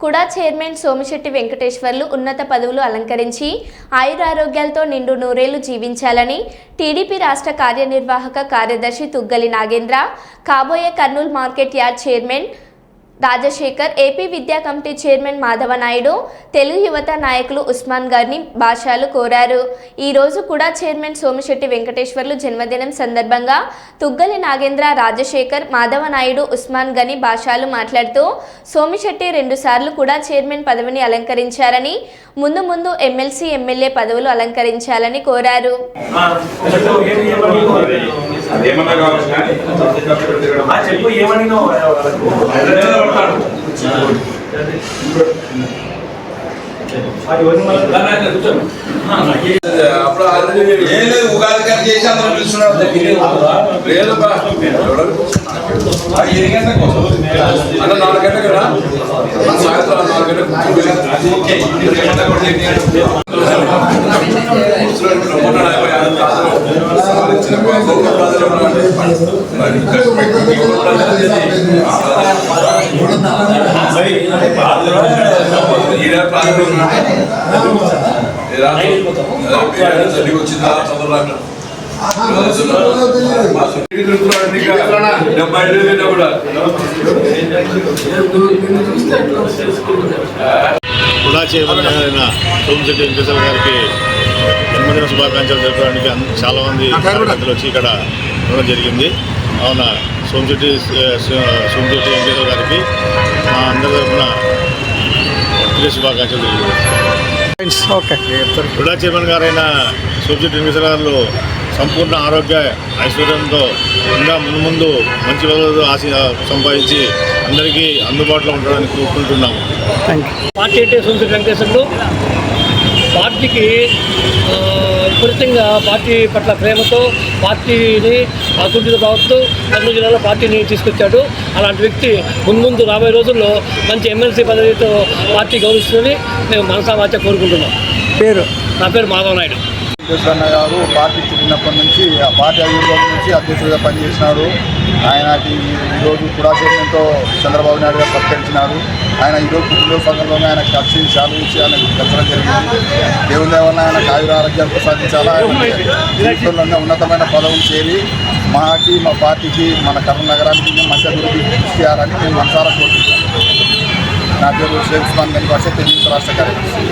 కుడా చైర్మన్ సోమిశెట్టి వెంకటేశ్వర్లు ఉన్నత పదవులు అలంకరించి ఆయురారోగ్యాలతో నిండు నూరేళ్ళు జీవించాలని టీడీపీ రాష్ట్ర కార్యనిర్వాహక కార్యదర్శి తుగ్గలి నాగేంద్ర కాబోయే Kurnool market yard chairman Rajasekhar AP విద్యా కమిటీ చైర్మన్ మాధవ నాయుడు తెలుగు యువత నాయకులు ఉస్మాన్ గారిని భాషలు కోరారు. ఈ రోజు కూడా చైర్మన్ సోమిశెట్టి వెంకటేశ్వర్లు జన్మదినం సందర్భంగా తుగ్గలి నాగేంద్ర రాజశేఖర్ మాధవ నాయుడు ఉస్మాన్ గని భాషలు మాట్లాడుతూ సోమిశెట్టి రెండుసార్లు కూడా చైర్మన్ పదవిని అలంకరించారని ముందు ముందు ఎమ్మెల్సీ ఎమ్మెల్యే పదవులు అలంకరించాలని కోరారు. అదేమన్నా కావచ్చు కానీ ఆ చెప్పు ఏమని అప్పుడు ఆల్రెడీ ఏం లేదు ఉగాది కానీ చేసి అందరూ పిలుస్తున్నారు లేదు అన్న నాలుగు గంటలకు రా. సాయంత్రం నాలుగు గంటలకు చదివి వచ్చిందా చదువులాట డెబ్బై ఐదు వేలు కూడా కూడా చేయబడిన సోమశెట్టి వెంకటేశ్వర గారికి జన్మదిన శుభాకాంక్షలు జరపడానికి అన్- చాలా మంది కార్యకర్తలు వచ్చి ఇక్కడ ఉండడం జరిగింది. అవున? సోమశెట్టి సోమశెట్టి వెంకటేశ్వర గారికి మా అందరి తరఫున శుభాకాంక్షలు ఓకే. కూడా చైర్మన్ గారైన సోమశెట్టి వెంకటేశ్వర గారు సంపూర్ణ ఆరోగ్య ఐశ్వర్యంతో ఇంకా ముందు ముందు మంచి పదవులు ఆశ సంపాదించి అందరికీ అందుబాటులో ఉండడానికి కోరుకుంటున్నాము. పార్టీ అంటే సోమశెట్టి వెంకటేశ్వర్లు పార్టీకి విపరీతంగా పార్టీ పట్ల ప్రేమతో పార్టీని అకుంఠిత భావంతో కర్నూలు జిల్లాలో పార్టీని తీసుకొచ్చాడు. అలాంటి వ్యక్తి ముందు రాబోయే రోజుల్లో మంచి ఎమ్మెల్సీ పదవితో పార్టీ గౌరవిస్తుందని మేము మనసావాచ కోరుకుంటున్నాం. పేరు? నా పేరు మాధవ నాయుడు వెంకటేశ్వరన్న గారు పార్టీ చిన్నప్పటి నుంచి ఆ పార్టీ అభివృద్ధి నుంచి అధ్యక్షుడిగా పనిచేసినారు. ఆయనకి ఈరోజు కూడా చైర్మన్తో చంద్రబాబు నాయుడు గారు సత్కరించినారు. ఆయన ఈరోజు పుట్టినరోజు సందర్భంగా ఆయన ఖర్చు ఇచ్చి ఆయన పెంచడం జరిగింది. దేవుని దేవల్ల ఆయన ఆయుర ఆరోగ్యాలు ప్రసాదించాలా? ఆయన జీవితంలో ఉన్నతమైన పదవులు చేరి మాకి మా పార్టీకి మన కర్నూలు నగరానికి మంచి అభివృద్ధి కృషి చేయాలని మేము మనసారా కోరుకుంటున్నాం నా పేరు షేక్ ఉస్మాన్ గని భాష తెలుగు రాష్ట్ర కార్యదర్శి.